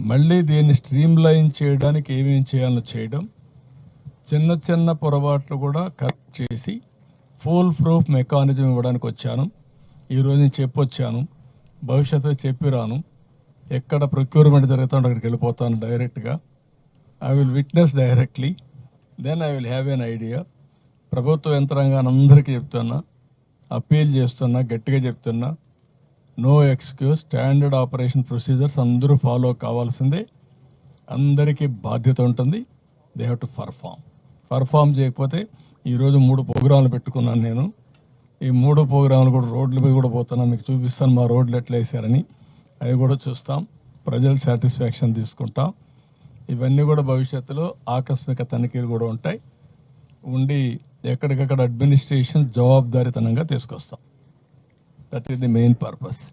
మళ్ళీ దీన్ని stream line చేయడానికి ఏమేం చేయాలో చేయడం చిన్న చిన్న పొరపాట్లు కూడా కరెక్ట్ చేసి ఫుల్ ప్రూఫ్ మెకానిజం ఇవ్వడానికి వచ్చాను. ఈరోజు నేను చెప్పొచ్చాను భవిష్యత్తులో చెప్పి రాను ఎక్కడ ప్రొక్యూర్మెంట్ జరుగుతుందో అక్కడికి వెళ్ళిపోతాను డైరెక్ట్గా. I will witness directly then I will have an idea. ప్రభుత్వ యంత్రాంగాన్ని అందరికీ చెప్తున్నా అప్పీల్ చేస్తున్నా గట్టిగా చెప్తున్నా no excuse standard operation procedures అందరూ ఫాలో కావాల్సిందే. అందరికీ బాధ్యత ఉంటుంది. They have to perform perform చేయకపోతే ఈరోజు మూడు ప్రోగ్రాంలు పెట్టుకున్నాను నేను. ఈ మూడు ప్రోగ్రాంలు కూడా రోడ్లపై కూడా పోతున్నాను. మీకు చూపిస్తాను మా రోడ్లు ఎట్లా వేసారని. అవి కూడా చూస్తాం. ప్రజల సాటిస్ఫాక్షన్ తీసుకుంటాం. ఇవన్నీ కూడా భవిష్యత్తులో ఆకస్మిక తనిఖీలు కూడా ఉంటాయి. ఉండి ఎక్కడికక్కడ అడ్మినిస్ట్రేషన్ జవాబుదారీతనంగా తీసుకొస్తాం. That is the main purpose.